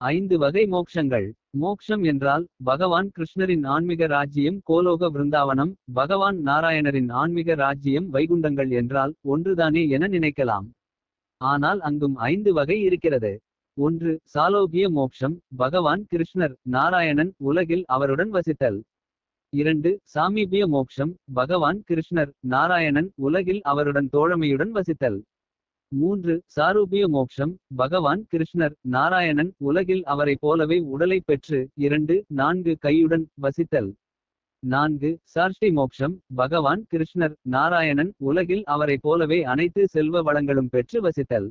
ஐந்து வகை மோக்ஷங்கள். மோக்ஷம் என்றால் பகவான் கிருஷ்ணரின் ஆன்மீக ராஜ்யம் கோலோக விருந்தாவனம் பகவான் நாராயணரின் ஆன்மீக ராஜ்யம் வைகுண்டங்கள் என்றால் ஒன்றுதானே என நினைக்கலாம். ஆனால் அங்கும் ஐந்து வகை இருக்கிறது. ஒன்று சாலோகிய மோக்ஷம் பகவான் கிருஷ்ணர் நாராயணன் உலகில் அவருடன் வசித்தல். இரண்டு சாமீபிய மோக்ஷம் பகவான் கிருஷ்ணர் நாராயணன் உலகில் அவருடன் தோழமையுடன் வசித்தல். மூன்று சாரூபிய மோக்ஷம் பகவான் கிருஷ்ணர் நாராயணன் உலகில் அவரைப் போலவே உடலைப் பெற்று இரண்டு நான்கு கையுடன் வசித்தல். நான்கு சார்ஷ்டி மோக்ஷம் பகவான் கிருஷ்ணர் நாராயணன் உலகில் அவரைப் போலவே அனைத்து செல்வ வளங்களும் பெற்று வசித்தல்.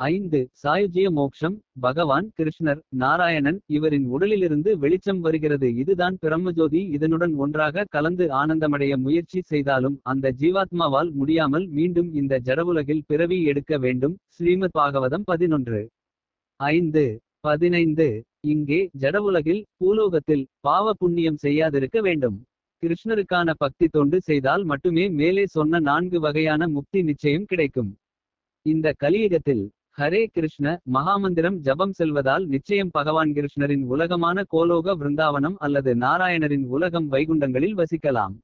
ஐந்து சாயுஜ்ய மோக்ஷம் பகவான் கிருஷ்ணர் நாராயணன் இவரின் உடலிலிருந்து வெளிச்சம் வருகிறது. இதுதான் பிரம்மஜோதி. இதனுடன் ஒன்றாக கலந்து ஆனந்தமடைய முயற்சி செய்தாலும் அந்த ஜீவாத்மாவால் முடியாமல் மீண்டும் இந்த ஜடவுலகில் பிறவி எடுக்க வேண்டும். ஸ்ரீமத் பாகவதம் பதினொன்று. ஐந்து பதினைந்து இங்கே ஜடவுலகில் பூலோகத்தில் பாவ புண்ணியம் செய்யாதிருக்க வேண்டும். கிருஷ்ணருக்கான பக்தி தொண்டு செய்தால் மட்டுமே மேலே சொன்ன நான்கு வகையான முக்தி நிச்சயம் கிடைக்கும். இந்த கலியுகத்தில் ஹரே கிருஷ்ண மகாமந்திரம் ஜபம் செல்வதால் நிச்சயம் பகவான் கிருஷ்ணரின் உலகமான கோலோக விருந்தாவனம் அல்லது நாராயணரின் உலகம் வைகுண்டங்களில் வசிக்கலாம்.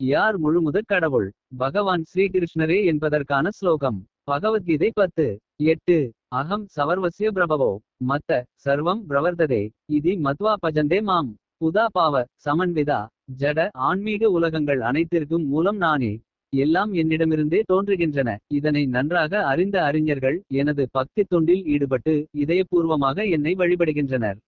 யார் முழுமுதற் கடவுள்? பகவான் ஸ்ரீகிருஷ்ணரே என்பதற்கான ஸ்லோகம். பகவத்கீதை பத்து எட்டு அகம் சவர்வசிய பிரபவோ மத்த சர்வம் பிரவர்ததே இது மத்வா பஜந்தே மாம். புதா பாவ சமன்விதா ஜட ஆன்மீக உலகங்கள் அனைத்திற்கும் மூலம் நானே. எல்லாம் என்னிடமிருந்தே தோன்றுகின்றன. இதனை நன்றாக அறிந்த அறிஞர்கள் எனது பக்தி தொண்டில் ஈடுபட்டு இதயபூர்வமாக என்னை வழிபடுகின்றனர்.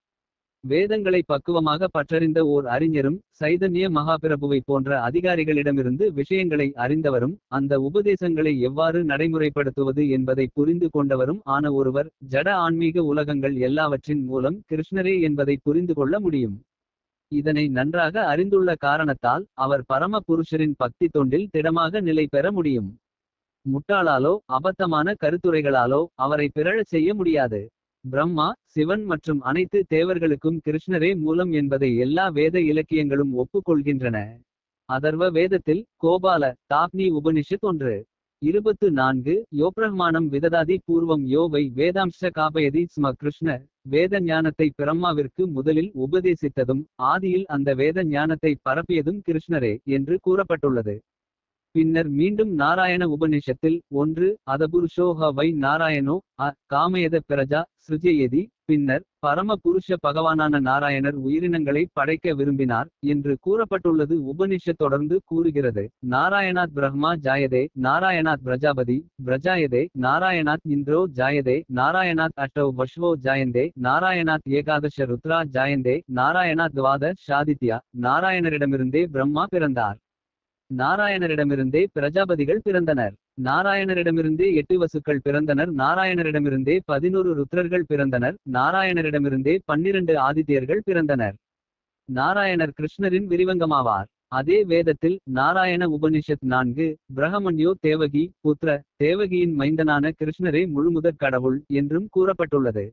வேதங்களை பக்குவமாக பற்றறிந்த ஓர் அறிஞரும் சைதன்ய மகாபிரபுவை போன்ற அதிகாரிகளிடமிருந்து விஷயங்களை அறிந்தவரும் அந்த உபதேசங்களை எவ்வாறு நடைமுறைப்படுத்துவது என்பதை புரிந்து கொண்டவரும் ஆன ஒருவர் ஜட ஆன்மீக உலகங்கள் எல்லாவற்றின் மூலம் கிருஷ்ணரே என்பதை புரிந்து கொள்ள முடியும். இதனை நன்றாக அறிந்துள்ள காரணத்தால் அவர் பரம புருஷரின் பக்தி தொண்டில் திடமாக நிலை பெற முடியும். முட்டாளாலோ அபத்தமான கருத்துரைகளாலோ அவரை பிறழச் செய்ய முடியாது. பிரம்மா சிவன் மற்றும் அனைத்து தேவர்களுக்கும் கிருஷ்ணரே மூலம் என்பதை எல்லா வேத இலக்கியங்களும் ஒப்புக்கொள்கின்றன. அதர்வ வேதத்தில் கோபால தாப்னி உபனிஷத் ஒன்று. இருபத்து நான்கு யோப்ரஹ்மானம் விததாதி பூர்வம் யோவை வேதாம்ச காபயதி ஸ்ம கிருஷ்ண வேத ஞானத்தை பிரம்மாவிற்கு முதலில் உபதேசித்ததும் ஆதியில் அந்த வேத ஞானத்தை பரப்பியதும் கிருஷ்ணரே என்று கூறப்பட்டுள்ளது. பின்னர் மீண்டும் நாராயண உபநிஷத்தில் ஒன்று அதபுருஷோஹ வை நாராயணோ அ காமயத பிரஜா சிருஜயதி பின்னர் பரம புருஷ பகவானான நாராயணர் உயிரினங்களை படைக்க விரும்பினார் என்று கூறப்பட்டுள்ளது உபனிஷத் தொடர்ந்து கூறுகிறது. நாராயணாத் பிரம்மா ஜாயதே நாராயணாத் பிரஜாபதி பிரஜாயதே நாராயணாத் இந்திரோ ஜாயதே நாராயணாத் அஷ்டவ் வஷ்வோ ஜாயந்தே நாராயணாத் ஏகாதச ருத்ரா ஜாயந்தே நாராயணாத் துவாத ஷாதித்யா நாராயணரிடமிருந்தே பிரம்மா பிறந்தார். நாராயணரிடமிருந்தே பிரஜாபதிகள் பிறந்தனர். நாராயணரிடமிருந்தே எட்டு வசுக்கள் பிறந்தனர். நாராயணரிடமிருந்தே பதினோரு ருத்ரர்கள் பிறந்தனர். நாராயணரிடமிருந்தே பன்னிரண்டு ஆதித்யர்கள் பிறந்தனர். நாராயணர் கிருஷ்ணரின் விரிவங்கமாவார். அதே வேதத்தில் நாராயண உபனிஷத் நான்கு பிரகமன்யோ தேவகி புத்திர தேவகியின் மைந்தனான கிருஷ்ணரே முழுமுதற் கடவுள் என்றும் கூறப்பட்டுள்ளது.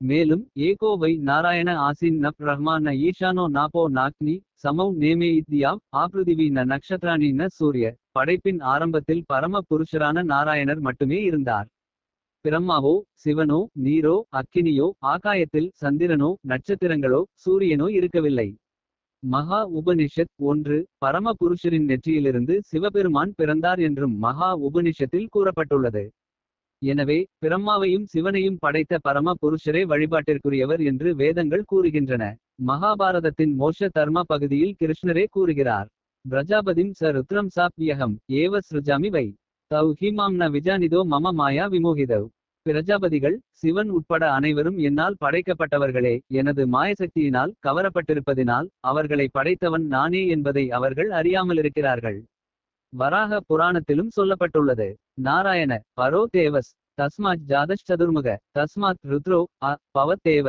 மேலும் ஏகோவை நாராயண ஆசின் நப் ரஹ்மான ஈஷானோ நாபோ நாக்னி சமௌ நேமே இத்யாவ் ஆப்ருதிவி ந நக்ஷத்ராணி ந சூரிய. படைப்பின் ஆரம்பத்தில் பரம புருஷரான நாராயணர் மட்டுமே இருந்தார். பிரம்மாவோ சிவனோ நீரோ அக்கினியோ ஆகாயத்தில் சந்திரனோ நட்சத்திரங்களோ சூரியனோ இருக்கவில்லை. மகா உபனிஷத் ஒன்று பரம புருஷரின் நெற்றியிலிருந்து சிவபெருமான் பிறந்தார் என்றும் மகா உபனிஷத்தில் கூறப்பட்டுள்ளது. எனவே பிரம்மாவையும் சிவனையும் படைத்த பரம புருஷரே வழிபாட்டிற்குரியவர் என்று வேதங்கள் கூறுகின்றன. மகாபாரதத்தின் மோஷ தர்ம பகுதியில் கிருஷ்ணரே கூறுகிறார். பிரஜாபதிம் ச ருத்ரம் சாப்யகம் ஏவ ஸ்ருஜாமி வை. தௌ ஹீமாம் ந விஜானிதோ மம மாயா விமோகிதவ் பிரஜாபதிகள் சிவன் உட்பட அனைவரும் என்னால் படைக்கப்பட்டவர்களே எனது மாயசக்தியினால் கவரப்பட்டிருப்பதினால் அவர்களை படைத்தவன் நானே என்பதை அவர்கள் அறியாமலிருக்கிறார்கள். வராக புராணத்திலும் சொல்லப்பட்டுள்ளது. நாராயண பரோ தேவஸ் தஸ்மாத் ஜாதஷ் சதுர்முக தஸ்மாத் ருத்ரோ அ பவத்தேவ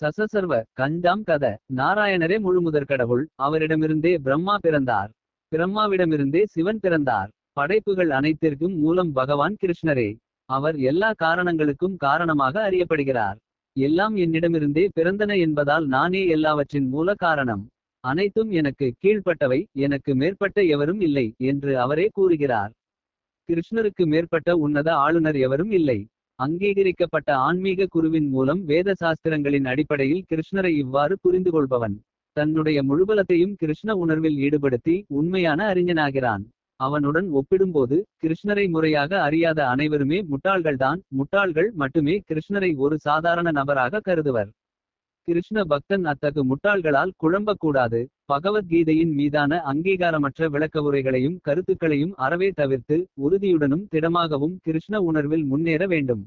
சசசர்வ கஞ்சாம் கத நாராயணரே முழுமுதற் கடவுள் அவரிடமிருந்தே பிரம்மா பிறந்தார். பிரம்மாவிடமிருந்தே சிவன் பிறந்தார். படைப்புகள் அனைத்திற்கும் மூலம் பகவான் கிருஷ்ணரே. அவர் எல்லா காரணங்களுக்கும் காரணமாக அறியப்படுகிறார். எல்லாம் என்னிடமிருந்தே பிறந்தன என்பதால் நானே எல்லாவற்றின் மூல காரணம். அனைத்தும் எனக்கு கீழ்ப்பட்டவை எனக்கு மேற்பட்ட எவரும் இல்லை என்று அவரே கூறுகிறார் கிருஷ்ணருக்கு மேற்பட்ட உன்னத ஆளுநர் எவரும் இல்லை அங்கீகரிக்கப்பட்ட ஆன்மீக குருவின் மூலம் வேத சாஸ்திரங்களின் அடிப்படையில் கிருஷ்ணரை இவ்வாறு புரிந்து கொள்பவன் தன்னுடைய முழுபலத்தையும் கிருஷ்ண உணர்வில் ஈடுபடுத்தி. உண்மையான அறிஞனாகிறான். அவனுடன் ஒப்பிடும்போது கிருஷ்ணரை முறையாக அறியாத அனைவருமே முட்டாள்கள்தான். முட்டாள்கள் மட்டுமே கிருஷ்ணரை ஒரு சாதாரண நபராக கருதுவர். கிருஷ்ண பக்தன் அத்தகு முட்டாள்களால் குழம்பக்கூடாது. பகவத்கீதையின் மீதான அங்கீகாரமற்ற விளக்கவுரைகளையும். கருத்துக்களையும் அறவே தவிர்த்து உறுதியுடனும் திடமாகவும் கிருஷ்ண உணர்வில் முன்னேற வேண்டும்.